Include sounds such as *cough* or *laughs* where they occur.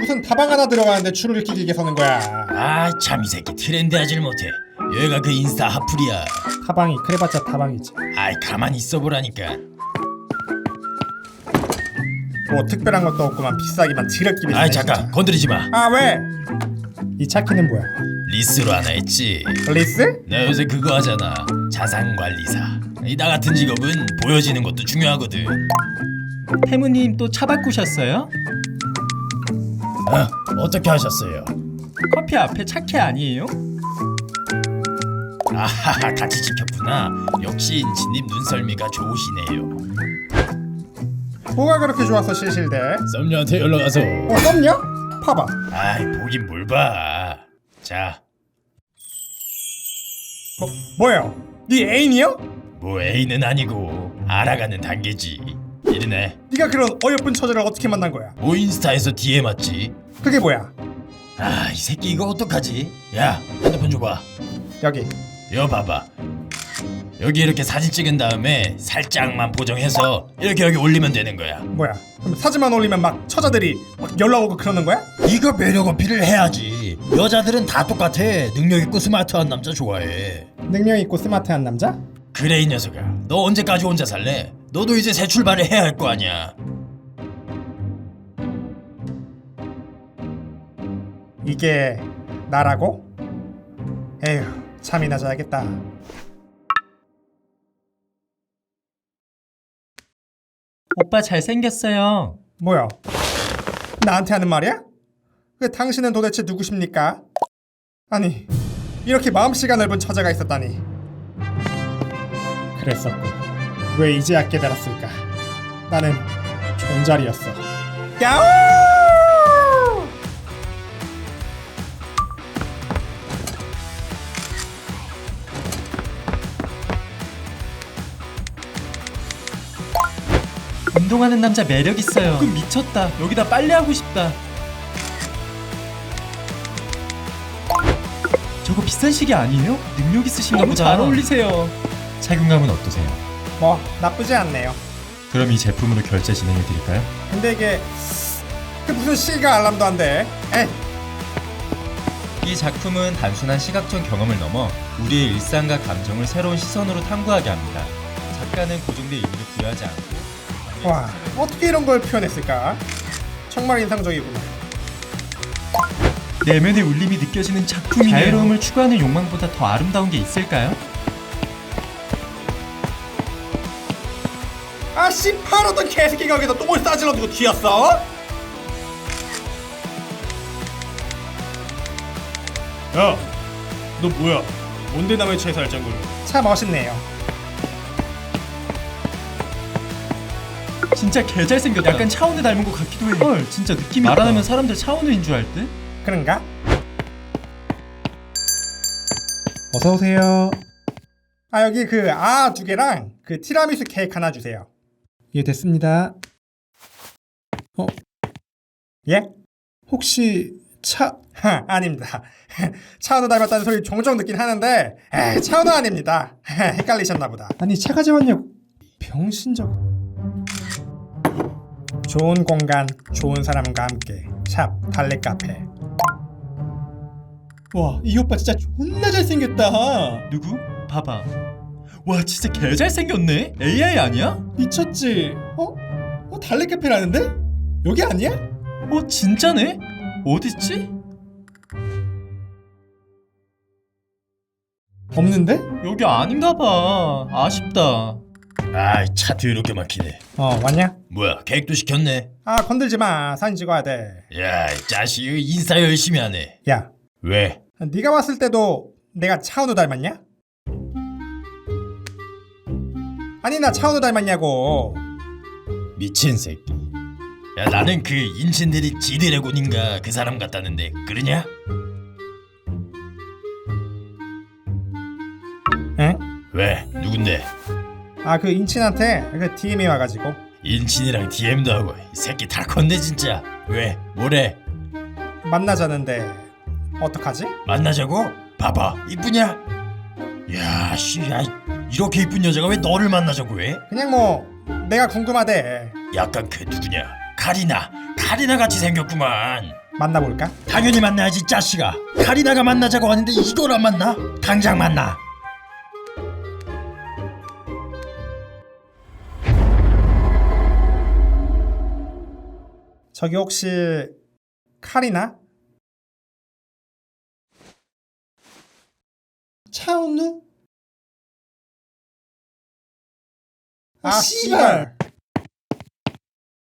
무슨 다방 하나 들어가는데 줄을 이렇게 길게 서는 거야. 아 참 이 새끼 트렌드하질 못해. 얘가 그 인스타 핫플이야. 다방이 그래봤자 다방이지. 아이 가만히 있어보라니까. 뭐 특별한 것도 없구만. 비싸기만 지렛기 비싸네 아이 잠깐. 건드리지 마. 아 왜? 이 차키는 뭐야? 리스로 하나 했지. 리스? 나 요새 그거 하잖아. 자산관리사. 이 나 같은 직업은 보여지는 것도 중요하거든. 태무님 또 차 바꾸셨어요? 어? 어떻게 하셨어요? 커피 앞에 차키 아니에요? 아하하 같이 지켰구나 역시 인치님 눈썰미가 좋으시네요 뭐가 그렇게 좋아서 실실대? 썸녀한테 연락와서 어 썸녀? 봐봐 아이 보긴 뭘봐자 뭐, 뭐예요? 네 애인이요? 뭐 애인은 아니고 알아가는 단계지 이르네 네가 그런 어여쁜 처자를 어떻게 만난 거야? 뭐 인스타에서 DM 왔지 그게 뭐야? 아 이 새끼 이거 어떡하지 야 핸드폰 줘봐 여기 이거 봐봐 여기 이렇게 사진 찍은 다음에 살짝만 보정해서 이렇게 여기 올리면 되는 거야 뭐야? 그럼 사진만 올리면 막 처자들이 막 연락 오고 그러는 거야? 이거 매력 어필을 해야지 여자들은 다 똑같아 능력 있고 스마트한 남자 좋아해 능력 있고 스마트한 남자? 그래 이 녀석아 너 언제까지 혼자 살래? 너도 이제 새 출발을 해야 할 거 아니야 이게 나라고? 에휴 잠이나 자야겠다 오빠 잘생겼어요. 뭐야? 나한테 하는 말이야? 그 당신은 도대체 누구십니까? 아니 이렇게 마음씨가 넓은 처자가 있었다니 그랬었고 왜 이제야 깨달았을까 나는 존잘이었어 야옹! 운동하는 남자 매력 있어요. 그 미쳤다. 여기다 빨래 하고 싶다. 저거 비싼 시계 아니에요? 능력 있으신가 너무 보다. 잘 어울리세요. 착용감은 어떠세요? 뭐 나쁘지 않네요 그럼 이 제품으로 결제 진행해 드릴까요? 근데 이게 그 무슨 시가 알람도 안 돼 에이 이 작품은 단순한 시각적 경험을 넘어 우리의 일상과 감정을 새로운 시선으로 탐구하게 합니다. 작가는 고정된 의미를 부여하지 않고 와 어떻게 이런 걸 표현했을까 정말 인상적이구나 내면의 울림이 느껴지는 작품이네요. 자유로움을 추구하는 욕망보다 더 아름다운 게 있을까요? 아씨 파라던 개새끼가 여기다 똥을 싸질러 두고 튀었어? 야, 너 뭐야? 뭔데 남의 차에 살장구를? 차 멋있네요. 진짜 개 잘생겼다. 약간 차은우 닮은 것 같기도 해. 헐, 진짜 느낌이 말 안 하면 사람들 차은우인 줄 알 듯? 그런가? 어서 오세요. 아 여기 그 아 두 개랑 그 티라미수 케이크 하나 주세요. 예 됐습니다. 어? 예? 혹시 차? 하, *laughs* 아닙니다. *laughs* 차은우 닮았다는 소리 종종 듣긴 하는데 에, 차은우 아닙니다. *laughs* 헷갈리셨나 보다. 아니 차가 재왔냐고. 병신적. 좋은 공간, 좋은 사람과 함께 샵 달래 카페. 와, 이 오빠 진짜 존나 잘생겼다. 누구? 봐봐. 와, 진짜 개 잘생겼네. AI 아니야? 미쳤지? 어? 어 달래 카페라는데? 여기 아니야? 어, 진짜네? 어딨지? 없는데? 여기 아닌가 봐. 아쉽다. 아이 차 뒤롭게 막히네 어, 왔냐? 뭐야 계획도 시켰네 아, 건들지 마. 사진 찍어야 돼. 야이 자식 인스타 열심히 하네 야, 왜? 네가 왔을 때도 내가 차은우 닮았냐? 아니 나 차은우 닮았냐고. 미친 새끼 야 나는 그 인친들이 지드래곤인가 그 사람 같다는데 그러냐? 응? 왜? 누군데? 아, 그 인친한테 그 DM이 와가지고 인친이랑 DM도 하고 이 새끼 다 컸네 진짜 왜? 뭐래? 만나자는데 어떡하지? 만나자고? 봐봐 이쁘냐? 야씨 야, 이 렇게 이쁜 여자가 왜 너를 만나자고 해? 그냥 뭐 내가 궁금하대. 약간 그 누구냐? 카리나 카리나 같이 생겼구만 만나볼까? 당연히 만나야지 짜식아 카리나가 만나자고 하는데 이걸 안 만나? 당장 만나 저기 혹시 카리나? 차은우? 아 씨발